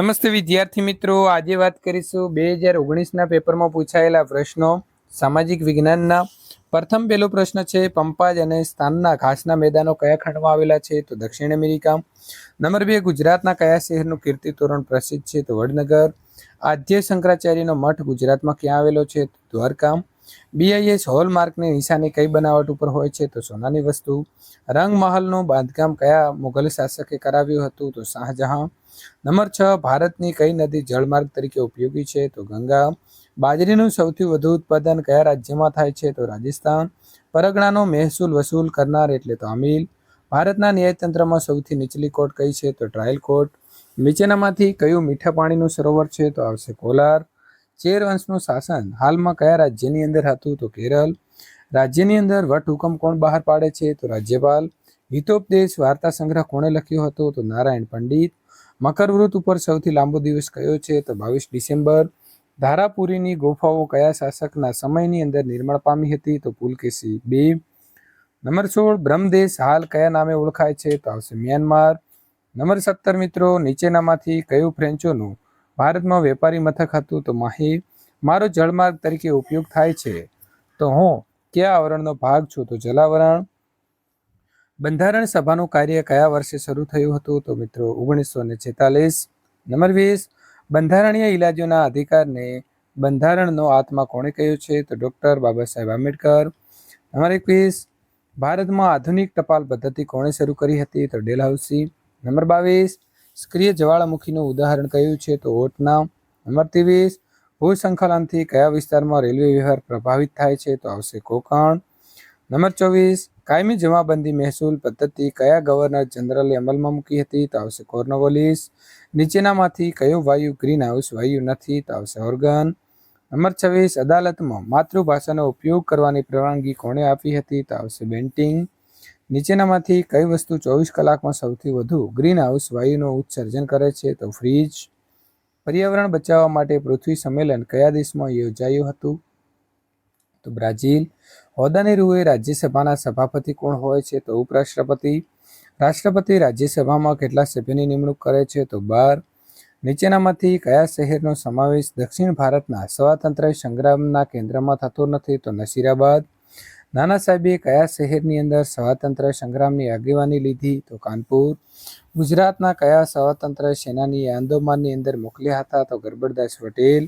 નમસ્તે વિદ્યાર્થી મિત્રો. આજે વાત કરીશું બે હજાર ઓગણીસના પેપરમાં પૂછાયેલા પ્રશ્નો, સામાજિક વિજ્ઞાનના. પ્રથમ પહેલો પ્રશ્ન છે, પંપાજ અને સ્થાનના ઘાસના મેદાનો કયા ખંડમાં આવેલા છે? તો દક્ષિણ અમેરિકા. નંબર બે, ગુજરાતના કયા શહેરનું કીર્તિ તોરણ પ્રસિદ્ધ છે? તો વડનગર. આદ્ય શંકરાચાર્યનો મઠ ગુજરાતમાં ક્યાં આવેલો છે? દ્વારકા. બીઆઈએસ હોલમાર્કની નિશાની કઈ બનાવટ ઉપર હોય છે? તો સોનાની વસ્તુ. રંગમહલનું બાંધકામ કયા મુઘલ શાસકે કરાવ્યું હતું? તો શાહજહાં. નંબર છ, ભારતની કઈ નદી જળમાર્ગ તરીકે ઉપયોગી છે? તો ગંગા. બાજરીનું સૌથી વધુ ઉત્પાદન કયા રાજ્યમાં થાય છે? તો રાજસ્થાન. પરગણાનો મહેસૂલ વસૂલ કરનાર એટલે તો ભારતના ન્યાયતંત્રમાં સૌથી નીચલી કોર્ટ કઈ છે? તો ટ્રાયલ કોર્ટ. નીચેનામાંથી કયું મીઠા પાણીનું સરોવર છે? તો આવશે કોલાર. ચેર વંશનું શાસન હાલમાં કયા રાજ્યની અંદર હતું? તો કેરળ. રાજ્યની અંદર વટ હુકમ કોણ બહાર પાડે છે? તો રાજ્યપાલ. હિતોપદેશ વાર્તા સંગ્રહ કોણે લખ્યો હતો? તો નારાયણ પંડિત. મકર વૃત ઉપર સૌથી લાંબો દિવસ કયો છે? તો બાવીસ ડિસેમ્બર. ધારાપુરીની ગુફાઓ કયા શાસકના સમયની અંદર નિર્માણ પામી હતી? તો પુલકેશી બે. નંબર સોળ, બ્રહ્મદેશ હાલ કયા નામે ઓળખાય છે? તો આવશે મ્યાનમાર. નંબર સત્તર, મિત્રો, નીચેનામાંથી કયું ફ્રેન્ચોનું ભારતમાં વેપારી મથક હતું? તો માહી. મારો જળમાર્ગ તરીકે ઉપયોગ થાય છે. તો હું કયા આવરણનો ભાગ છું? તો જલાવરણ. બંધારણ સભાનું કાર્ય કયા વર્ષે શરૂ થયું હતું? તો મિત્રો, ઓગણીસો ને છેતાલીસ. નંબર વીસ, બંધારણીય ઇલાજોના અધિકારને બંધારણનો આત્મા કોણે કહ્યું છે? તો ડૉક્ટર બાબા સાહેબ આંબેડકર. નંબર એકવીસ, ભારતમાં આધુનિક ટપાલ પદ્ધતિ કોણે શરૂ કરી હતી? તો ડેલહાઉસી નંબર બાવીસ, સ્ક્રિય જ્વાળામુખીનું ઉદાહરણ કયું છે? તો ઓટના. નંબર ત્રેવીસ ભૂસંકલનથી કયા વિસ્તારમાં રેલવે વ્યવહાર પ્રભાવિત થાય છે? તો આવશે કોકણ. નંબર ચોવીસ કાયમી જમાબંધી મહેસૂલ પદ્ધતિ કયા ગવર્નર જનરલે અમલમાં મૂકી હતી? તો આવશે કોર્નોવોલિસ. નીચેનામાંથી કયો વાયુ ગ્રીન હાઉસ વાયુ નથી? તો આવશે ઓર્ગન. નંબર છવ્વીસ, અદાલતમાં માતૃભાષાનો ઉપયોગ કરવાની પરવાનગી કોણે આપી હતી? તો આવશે બેન્ટિંગ. નીચેનામાંથી કઈ વસ્તુ ચોવીસ કલાકમાં સૌથી વધુ ગ્રીન હાઉસ વાયુનું ઉત્સર્જન કરે છે? તો ફ્રીજ. પર્યાવરણ બચાવવા માટે પૃથ્વી સંમેલન કયા દેશમાં યોજાયું હતું? તો બ્રાઝિલ, હોદ્દાની રૂએ રાજ્યસભાના સભાપતિ કોણ હોય છે તો ઉપરાષ્ટ્રપતિ? રાષ્ટ્રપતિ રાજ્યસભામાં કેટલા સભ્યોની નિમણૂક કરે છે તો બાર. નીચેનામાંથી કયા શહેરનો સમાવેશ દક્ષિણ ભારતના સ્વાતંત્ર્ય સંગ્રામના કેન્દ્રમાં થતો નથી તો નસીરાબાદ. નાના સાહેબે કયા શહેરની અંદર સ્વાતંત્ર્ય સંગ્રામની આગેવાની લીધી તો કાનપુર. ગુજરાતના કયા સ્વાતંત્ર્ય સેનાની આંદોમાનની અંદર મોકલ્યા હતા તો ગરબડદાસ પટેલ.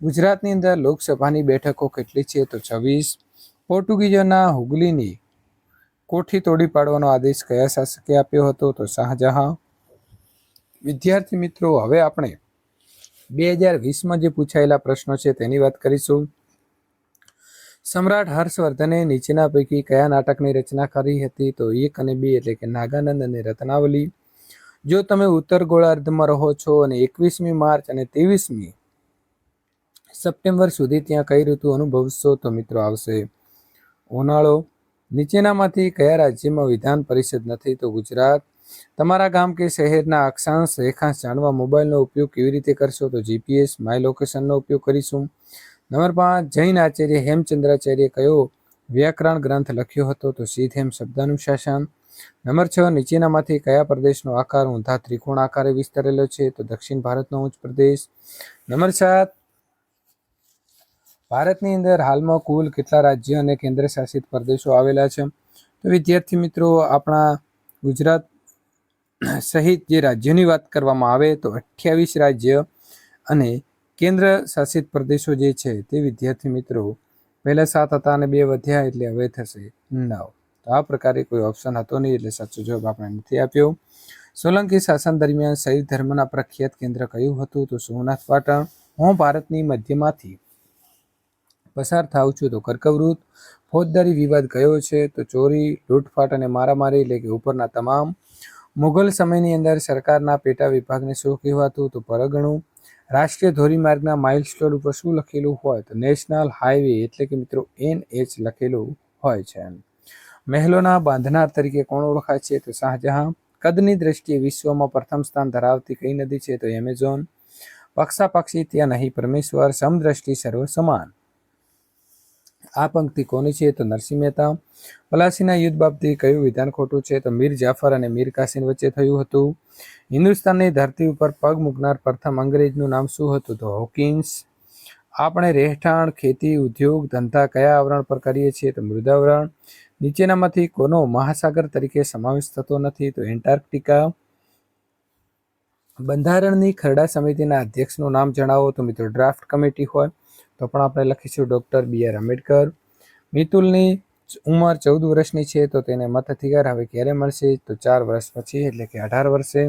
ગુજરાતની અંદર લોકસભાની બેઠકો કેટલી છે તો છવ્વીસ. પોર્ટુગીઝોના હુગલીની કોઠી તોડી પાડવાનો આદેશ કયા શાસકે આપ્યો હતો તો શાહજહાં. વિદ્યાર્થી મિત્રો, હવે આપણે બે હજાર વીસમાં જે પૂછાયેલા પ્રશ્નો છે તેની વાત કરીશું. સમ્રાટ હર્ષવર્ધને નીચેના પૈકી કયા નાટકની રચના કરી હતી તો એક અને બે એટલે કે નાગાનંદ અને રત્નાવલી. જો તમે ઉત્તર ગોળાર્ધમાં રહો છો અને એકવીસમી માર્ચ અને ત્રેવીસમી સપ્ટેમ્બર સુધી ત્યાં કઈ ઋતુ અનુભવશો તો મિત્રો આવશે ઉનાળો. નીચેનામાંથી કયા રાજ્યમાં વિધાન પરિષદ નથી તો ગુજરાત. તમારા ગામ કે શહેરના અક્ષાંશ રેખાંશ જાણવા મોબાઈલનો ઉપયોગ કેવી રીતે કરશો તો જીપીએસ માય લોકેશનનો ઉપયોગ કરીશું. નંબર પાંચ, જૈન આચાર્ય હેમચંદ્રાચાર્ય કયો વ્યાકરણ ગ્રંથ લખ્યો હતો તો સીધેમ શબ્દાનુશાસન. નંબર છ, નીચેનામાંથી કયા પ્રદેશનો આકાર ઊંધા ત્રિકોણ આકારે વિસ્તરેલો છે તો દક્ષિણ ભારતનો ઉચ્ચ પ્રદેશ. નંબર સાત ભારતની અંદર હાલમાં કુલ કેટલા રાજ્ય અને કેન્દ્ર શાસિત પ્રદેશો આવેલા છે? તો વિદ્યાર્થી મિત્રો, આપણા ગુજરાત સહિત જે રાજ્યોની વાત કરવામાં આવે તો અઠ્યાવીસ રાજ્ય અને કેન્દ્ર શાસિત પ્રદેશો જે છે તે વિદ્યાર્થી મિત્રો, પહેલા સાત હતા અને બે વધ્યા એટલે હવે થશે નવ. તો આ પ્રકારે કોઈ ઓપ્શન હતો નહીં એટલે સાચો જવાબ આપણે નથી આપ્યો. સોલંકી શાસન દરમિયાન શૈવ ધર્મના પ્રખ્યાત કેન્દ્ર કયું હતું? તો સોમનાથ પાટણ. હું ભારતની મધ્યમાંથી પસાર થાઉં છું, તો કર્કવૃત. ફોજદારી વિવાદ કયો છે? તો ચોરી, લૂંટફાટ અને મારામારી, એટલે કે ઉપરના તમામ. મુઘલ સમયની અંદર સરકારના પેટા વિભાગને શું કહેવાતું? તો પરગણું. રાષ્ટ્રીય ધોરીમાર્ગના માઇલસ્ટોન ઉપર શું લખેલું હોય? તો નેશનલ હાઈવે એટલે કે મિત્રો એન એચ લખેલું હોય છે મહેલોના બાંધનાર તરીકે કોણ ઓળખાય છે? તો શાહજહાં. કદની દ્રષ્ટિએ વિશ્વમાં પ્રથમ સ્થાન ધરાવતી કઈ નદી છે? તો એમેઝોન. પક્ષાપક્ષી ત્યાં નહીં, પરમેશ્વર. સમદ્રષ્ટિ સર્વ સમાન આ પંક્તિ કોની છે? તો નરસિંહ મહેતા. પલાસીના યુદ્ધ બાબતે કયું વિધાન ખોટું છે? તો મીર જાફર અને મીર કાસિમ વચ્ચે થયું હતું. હિન્દુસ્તાનની ધરતી ઉપર પગ મૂકનાર પ્રથમ અંગ્રેજનું નામ શું હતું? તો હોકિન્સ. આપણે રહેઠાણ, ખેતી, ઉદ્યોગ, ધંધા કયા આવરણ પર કરીએ છીએ? તો મૃદાવરણ. નીચેનામાંથી કોનો મહાસાગર તરીકે સમાવેશ થતો નથી? તો એન્ટાર્કટિકા. બંધારણની ખરડા સમિતિના અધ્યક્ષનું નામ જણાવો? તો મિત્રો, ડ્રાફ્ટ કમિટી હોય. તો પણ આપણે લખીશું ડૉક્ટર બી આર આંબેડકર. મિતુલની ઉંમર ચૌદ વર્ષની છે, તો તેને મતાધિકાર હવે ક્યારે મળશે? તો ચાર વર્ષ પછી, એટલે કે અઢાર વર્ષે.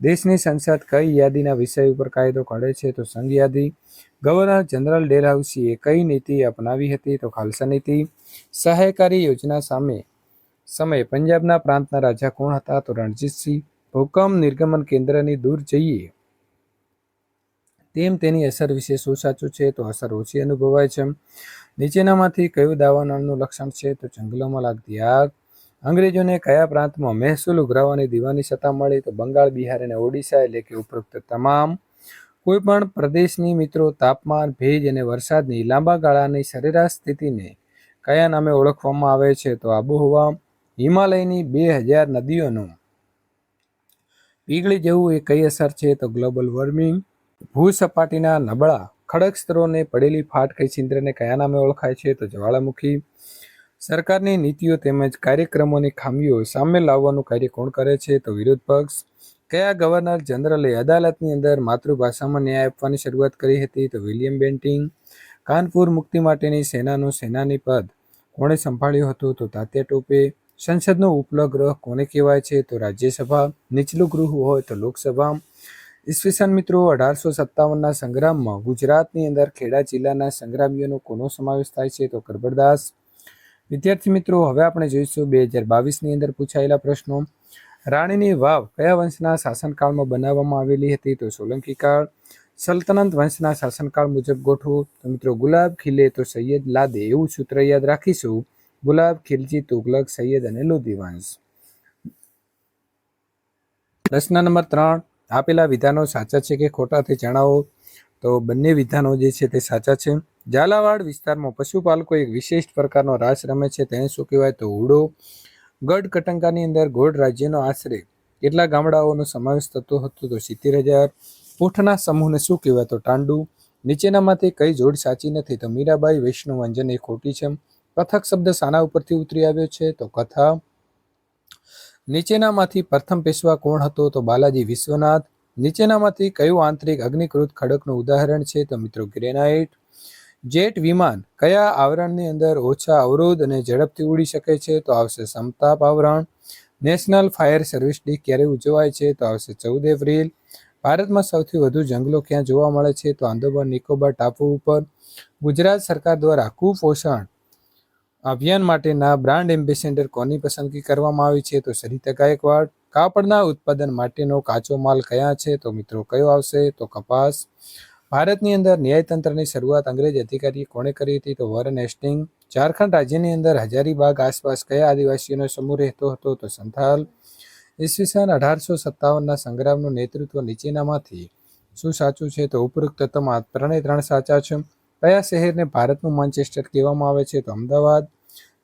દેશની સંસદ કઈ યાદીના વિષય ઉપર કાયદો કાઢે છે? તો સંઘ યાદી. ગવર્નર જનરલ ડેલહાઉસીએ કઈ નીતિ અપનાવી હતી? તો ખાલસા નીતિ. સહાયકારી યોજના સામે સમયે પંજાબના પ્રાંતના રાજા કોણ હતા? તો રણજીતસિંહ. ભૂકંપ નિર્ગમન કેન્દ્રની દૂર જઈએ. તેમ તેની અસર વિશે શું સાચું છે તો અસર ઓછી અનુભવાય છે. નીચેનામાંથી કયું દાવાનળનું લક્ષણ છે તો જંગલોમાં લાગતી આગ. અંગ્રેજોને કયા પ્રાંતમાં મહેસૂલ ઉઘરાવવાની દીવાની સત્તા મળી તો બંગાળ, બિહાર અને ઓડિશા એટલે કે ઉપરોક્ત તમામ. કોઈ પણ પ્રદેશની મિત્રો તાપમાન, ભેજ અને વરસાદની લાંબા ગાળાની સરેરાશ સ્થિતિને કયા નામે ઓળખવામાં આવે છે તો આબોહવા. હિમાલયની બે હજાર નદીઓનું. પીગળી જવું એ કઈ અસર છે તો ગ્લોબલ વોર્મિંગ. ભૂસપાટીના નબળા ખડક સ્તરોને પડેલી ફાટ કઈ છિદ્રને કયા નામે ઓળખાય છે તો જ્વાળામુખી. સરકારની નીતિઓ તેમજ કાર્યક્રમોની ખામીઓ સામે લાવવાનું કાર્ય કોણ કરે છે તો વિરોધ પક્ષ. કયા ગવર્નર જનરલે અદાલતની અંદર માતૃભાષામાં ન્યાય આપવાની શરૂઆત કરી હતી તો વિલિયમ બેન્ટિંગ. કાનપુર મુક્તિ માટેની સેનાનું સેનાની પદ કોણે સંભાળ્યું હતું તો તાત્યા ટોપે. સંસદનો ઉપલો ગ્રહ કોને કહેવાય છે તો રાજ્યસભા. નીચલું ગૃહ હોય તો લોકસભા. ઈસવીસન મિત્રો, અઢારસો સત્તાવનના સંગ્રામમાં ગુજરાતની અંદર ખેડા જિલ્લાના સંગ્રામીઓનો કોનો સમાવેશ થાય છે તો કરબરદાસ. વિદ્યાર્થી મિત્રો, હવે આપણે જોઈશું બે હજાર બાવીસની અંદર પૂછાયેલા પ્રશ્નો. રાણીની વાવ કયા વંશના શાસનકાળમાં બનાવવામાં આવેલી હતી તો સોલંકી કાળ. સલ્તનત વંશના શાસનકાળ મુજબ ગોઠવું. તો મિત્રો, ગુલાબ, ખીલે તો સૈયદ લાદે એવું સૂત્ર યાદ રાખીશું. ગુલાબ, ખિલજી, તુગલક, સૈયદ અને લોધી વંશ. પ્રશ્ન નંબર ત્રણ. આપેલા વિધાનો સાચા છે કે ખોટા તે જણાવો. તો બંને વિધાનો જે છે તે સાચા છે. ઝાલાવાડ વિસ્તારમાં પશુપાલકો એક વિશેષ પ્રકારનો રાસ રમે છે. તેને શું કહેવાય? તો હુડો. ગઢ કટંકાની અંદર ગોળ રાજ્યનો આશરે કેટલા ગામડાઓનો સમાવેશ થતો હતો? તો સિત્તેર હજાર. પૂઠના સમૂહને શું કહેવાય? તો ટાંડુ. નીચેનામાંથી કઈ જોડ સાચી નથી? તો મીરાબાઈ વૈષ્ણવ વંજન એ ખોટી છે. કથક શબ્દ શાના ઉપરથી ઉતરી આવ્યો છે. તો કથા. નીચેનામાંથી પ્રથમ પેશવા કોણ હતો તો બાલાજી વિશ્વનાથ. નીચેનામાંથી કયું આંતરિક અગ્નિકૃત ખડકનું ઉદાહરણ છે તો મિત્રો ગ્રેનાઇટ. જેટ વિમાન કયા આવરણની અંદર ઓછા અવરોધ અને ઝડપથી ઉડી શકે છે તો આવશે સમતાપ આવરણ. નેશનલ ફાયર સર્વિસ ડે ક્યારે ઉજવાય છે તો આવશે ચૌદ એપ્રિલ. ભારતમાં સૌથી વધુ જંગલો ક્યાં જોવા મળે છે તો આંદોબાર નિકોબાર ટાપુ ઉપર. ગુજરાત સરકાર દ્વારા કુપોષણ અભિયાન માટેના બ્રાન્ડ એમ્બેસેડર કોની પસંદગી કરવામાં આવી છે? તો સરિતા ગાયકવાડ, કાપડના ઉત્પાદન માટેનો કાચો માલ કયા છે? તો મિત્રો કયો આવશે? તો કપાસ. ભારતની અંદર ન્યાયતંત્રની શરૂઆત અંગ્રેજ અધિકારીએ કોણે કરી હતી? તો વોરન હેસ્ટિંગ ઝારખંડ રાજ્યની અંદર હજારીબાગ આસપાસ કયા આદિવાસીઓનો સમૂહ રહેતો હતો? તો સંથાલ. ઈસવીસન અઢારસો સત્તાવનના સંગ્રામનું નેતૃત્વ નીચેનામાંથી. શું સાચું છે? તો ઉપરોક્ત તમામ ત્રણે ત્રણ સાચા છે. કયા શહેરને ભારતનું માન્ચેસ્ટર કહેવામાં આવે છે? તો અમદાવાદ.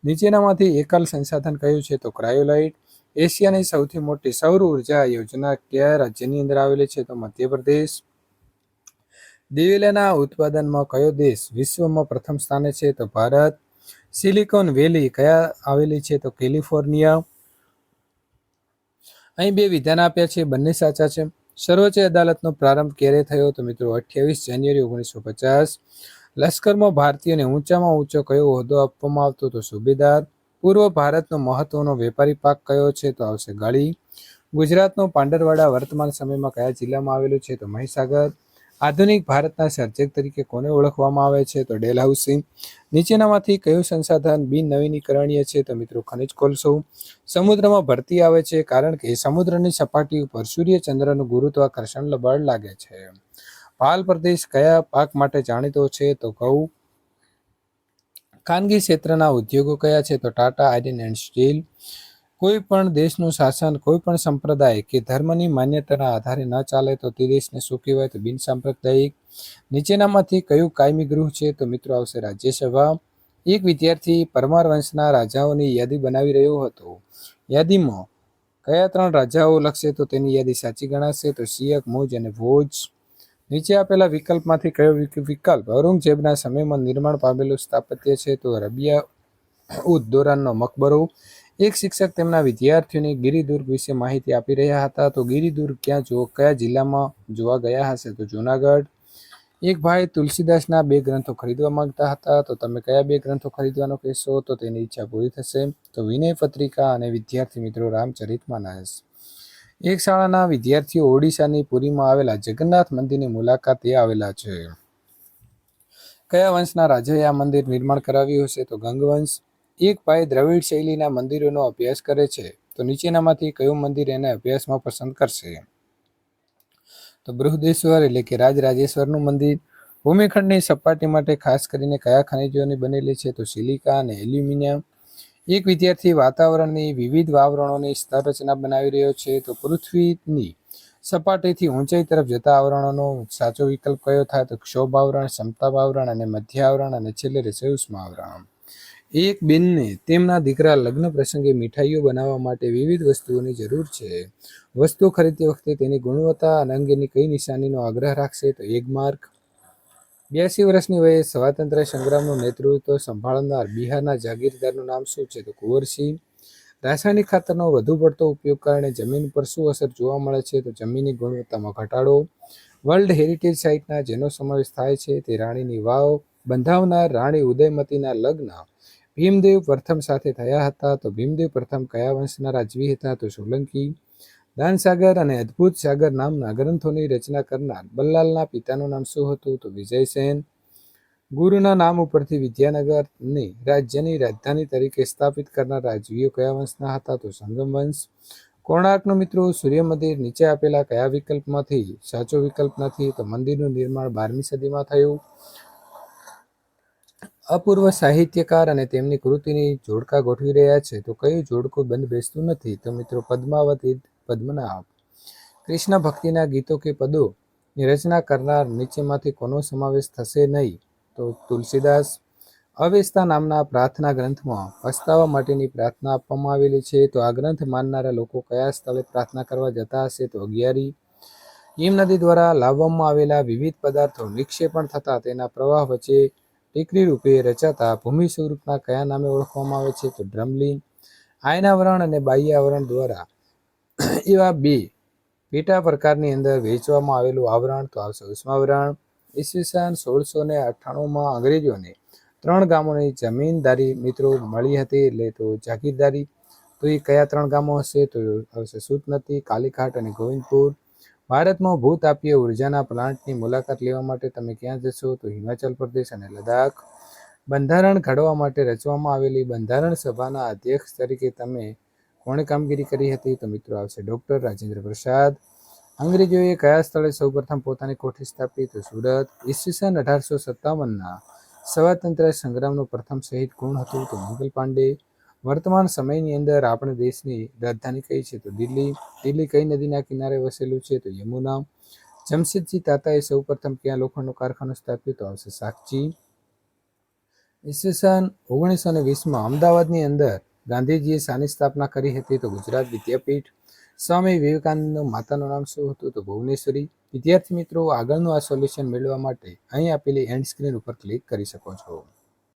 નીચેનામાંથી એકલ સંસાધન કયું છે તો ક્રાયોલાઇટ. એશિયાની સૌથી મોટી સૌર ઊર્જા યોજના કયા રાજ્યની અંદર આવેલી છે તો મધ્યપ્રદેશ. દિવેલાના ઉત્પાદનમાં કયો દેશ વિશ્વમાં પ્રથમ સ્થાને છે તો ભારત. સિલિકોન વેલી કયા આવેલી છે તો કેલિફોર્નિયા. અહીં બે વિધાન આપ્યા છે, બંને સાચા છે. સર્વોચ્ચ અદાલતનો પ્રારંભ ક્યારે થયો તો મિત્રો અઠ્યાવીસ જાન્યુઆરી ઓગણીસો પચાસ. લશ્કરમાં ભારતીયોને ઊંચામાં ઊંચો કયો હોદ્દો આપવામાં આવતો તો સુબેદાર. પૂર્વ ભારતનો મહત્વનો વેપારી પાક કયો છે? તો આવશે ગાળી. ગુજરાતનો પાંડરવાડા વર્તમાન સમયમાં કયા જિલ્લામાં આવેલું છે? તો મહીસાગર. આધુનિક ભારતના સર્જક તરીકે કોને ઓળખવામાં આવે છે? તો ડેલહાઉસી નીચેનામાંથી કયું સંસાધન બિન નવીનીકરણીય છે? તો મિત્રો ખનિજ કોલસો. સમુદ્રમાં ભરતી આવે છે કારણ કે સમુદ્રની સપાટી ઉપર સૂર્ય ચંદ્રનું ગુરુત્વાકર્ષણ બળ લાગે છે. પાલ પ્રદેશ કયા પાક માટે જાણીતો છે તો ઘઉં. ખાનગી ક્ષેત્રના ઉદ્યોગો કયા છે તો ટાટા, આયરન એન્ડ સ્ટીલ. કોઈ પણ દેશનું શાસન, કોઈ પણ સંપ્રદાય કે ધર્મની માન્યતાના આધારે ન ચાલે તો તે દેશને શું કહેવાય તો બિન સાંપ્રદાયિક. નીચેનામાંથી કયું કાયમી ગૃહ છે તો મિત્રો આવશે રાજ્યસભા. એક વિદ્યાર્થી પરમાર વંશના રાજાઓની યાદી બનાવી રહ્યો હતો. યાદીમાં કયા ત્રણ રાજાઓ લખશે તો તેની યાદી સાચી ગણાશે તો શિયક, મુજ અને ભોજ. નીચે આપેલા વિકલ્પમાંથી કયો વિક- વિકલ્પ? ઔરંગઝેબના સમયમાં નિર્માણ પામેલું સ્થાપત્ય છે તો રબિયા ઉદ દોરાનનો મકબરો. એક શિક્ષક તેમના વિદ્યાર્થીઓને ગિરિદુર્ગ વિશે માહિતી આપી રહ્યા હતા. તો ગિરિદુર્ગ ક્યાં જો કયા જિલ્લામાં જોવા ગયા હશે? તો જૂનાગઢ. એક ભાઈ તુલસીદાસના બે ગ્રંથો ખરીદવા માંગતા હતા. તો તમે કયા બે ગ્રંથો ખરીદવાનો કહેશો? તો તેની ઈચ્છા પૂરી થશે. તો વિનય પત્રિકા અને વિદ્યાર્થી મિત્રો રામચરિતમાનસ એક શાળાના વિદ્યાર્થીઓ ઓડિશાની પુરીમાં આવેલા જગન્નાથ મંદિરની મુલાકાતે આવેલા છે. કયા વંશના રાજાએ આ મંદિર નિર્માણ કરાવ્યું હશે? તો ગંગવંશ એક ભાઈ દ્રવિડ શૈલીના મંદિરોનો અભ્યાસ કરે છે. તો નીચેનામાંથી કયું મંદિર એને અભ્યાસમાં પસંદ કરશે? તો બૃહદેશ્વર એટલે કે રાજરાજેશ્વરનું મંદિર. ભૂમિખંડની સપાટી માટે ખાસ કરીને કયા ખનિજોની બનેલી છે? તો સિલિકા અને એલ્યુમિનિયમ. એક વિદ્યાર્થી વાતાવરણની વિવિધ આવરણોની સ્તર રચના બનાવી રહ્યો છે તો પૃથ્વીની સપાટીથી ઊંચાઈ તરફ જતા આવરણોનો સાચો વિકલ્પ કયો થાય તો ક્ષોભ આવરણ, સમતાપ આવરણ અને મધ્ય આવરણ અને છેલ્લે રહેશે આવરણ. એક બેનને તેમના દીકરા લગ્ન પ્રસંગે મીઠાઈઓ બનાવવા માટે વિવિધ વસ્તુઓની જરૂર છે. વસ્તુ ખરીદતી વખતે તેની ગુણવત્તા અને અંગેની કઈ નિશાનીનો આગ્રહ રાખશે તો એક માર્ક બ્યાસી વર્ષની વયે સ્વાતંત્ર્ય સંગ્રામનું નેતૃત્વ સંભાળનાર બિહારના જાગીરદારનું નામ શું છે તો કુંવરસિંહ રાસાયણિક ખાતરનો વધુ પડતો ઉપયોગ કારણે જમીન પર શું અસર જોવા મળે છે તો જમીનની ગુણવત્તામાં ઘટાડો. વર્લ્ડ હેરિટેજ સાઇટના જેનો સમાવેશ થાય છે તે રાણીની વાવ બંધાવનાર રાણી ઉદયમતીના લગ્ન. ભીમદેવ પ્રથમ સાથે થયા હતા તો ભીમદેવ પ્રથમ કયા વંશના રાજવી હતા તો સોલંકી. દાનસાગર અને અદ્ભુત સાગર નામના ગ્રંથોની રચના કરનાર બલ્લાલના પિતાનું નામ શું હતું તો વિજયસેન ગુરુના નામ ઉપરથી વિદ્યાનગરની રાજ્યની રાજધાની તરીકે સ્થાપિત કરનાર રાજવીઓ કયા વંશના હતા તો સંગમ વંશ. કોણાર્કનું મિત્રો સૂર્ય મંદિર નીચે આપેલા કયા વિકલ્પમાંથી? સાચો વિકલ્પ નથી તો મંદિરનું નિર્માણ બારમી સદીમાં થયું. અપૂર્વ સાહિત્યકાર અને તેમની કૃતિની જોડકા ગોઠવી રહ્યા છે તો કયું જોડકું બંધ બેસતું નથી? તો મિત્રો પદ્માવતી પદ્મનાભ કૃષ્ણ ભક્તિના ગીતો કે પદોની રચના કરનાર નીચેમાંથી કોનો સમાવેશ થશે નહીં? તો તુલસીદાસ, અવેસ્તા નામના પ્રાર્થના ગ્રંથમાં પસ્તાવા માટેની પ્રાર્થના આપવામાં આવેલી છે. તો આ ગ્રંથ માનનારા લોકો કયા સ્થળે પ્રાર્થના કરવા જતા હશે? તો અગિયારી હિમ નદી દ્વારા લાવવામાં આવેલા વિવિધ પદાર્થો વિક્ષેપણ થતા તેના પ્રવાહ વચ્ચે ટેકરી રૂપે રચાતા ભૂમિ સ્વરૂપના કયા નામે ઓળખવામાં આવે છે? તો ડ્રમલિન આયનાવરણ અને બાહ્યાવરણ દ્વારા એવા બે. પેટા પ્રકારની અંદર વેચવામાં આવેલું આવરણ તો આવશે ઉષ્માવરણ ઈસવીસન સોળસો ને અઠ્ઠાણુંમાં અંગ્રેજોને ત્રણ ગામોની જમીનદારી મિત્રો મળી હતી, એટલે તો જાગીરદારી. તો એ કયા ત્રણ ગામો હશે? તો આવશે સુતનતી કાલીઘાટ અને ગોવિંદપુર. ભારતમાં ભૂતાપીય ઉર્જાના પ્લાન્ટની મુલાકાત લેવા માટે તમે ક્યાં જશો? તો હિમાચલ પ્રદેશ અને લદ્દાખ. બંધારણ ઘડવા માટે રચવામાં આવેલી બંધારણ સભાના અધ્યક્ષ તરીકે તમે કોણે કામગીરી કરી હતી તો મિત્રો આવશે ડૉક્ટર રાજેન્દ્ર પ્રસાદ. અંગ્રેજોએ કયા સ્થળે સૌપ્રથમ પોતાની કોઠી સ્થાપી તો સુરત. ઈસવીસન અઢારસો સત્તાવનના સ્વાતંત્ર્ય સંગ્રામનું પ્રથમ શહીદ કોણ હતું તો મંગલ પાંડે. વર્તમાન સમયની અંદર આપણે દેશની રાજધાની કઈ છે તો દિલ્હી. દિલ્હી કઈ નદીના કિનારે વસેલું છે તો યમુના. જમશેદજી તાતાએ સૌપ્રથમ ક્યાં લોખંડનું કારખાનું સ્થાપ્યું તો આવશે સાક્ષી ઈસવીસન ઓગણીસો ને વીસમાં અમદાવાદની અંદર ગાંધીજીએ શાની સ્થાપના કરી હતી તો ગુજરાત વિદ્યાપીઠ. સ્વામી વિવેકાનંદ માતાનું નામ શું હતું તો ભુવનેશ્વરી. વિદ્યાર્થી મિત્રો, આગળનું આ સોલ્યુશન મેળવવા માટે અહીં આપેલી એન્ડ સ્ક્રીન ઉપર ક્લિક કરી શકો છો.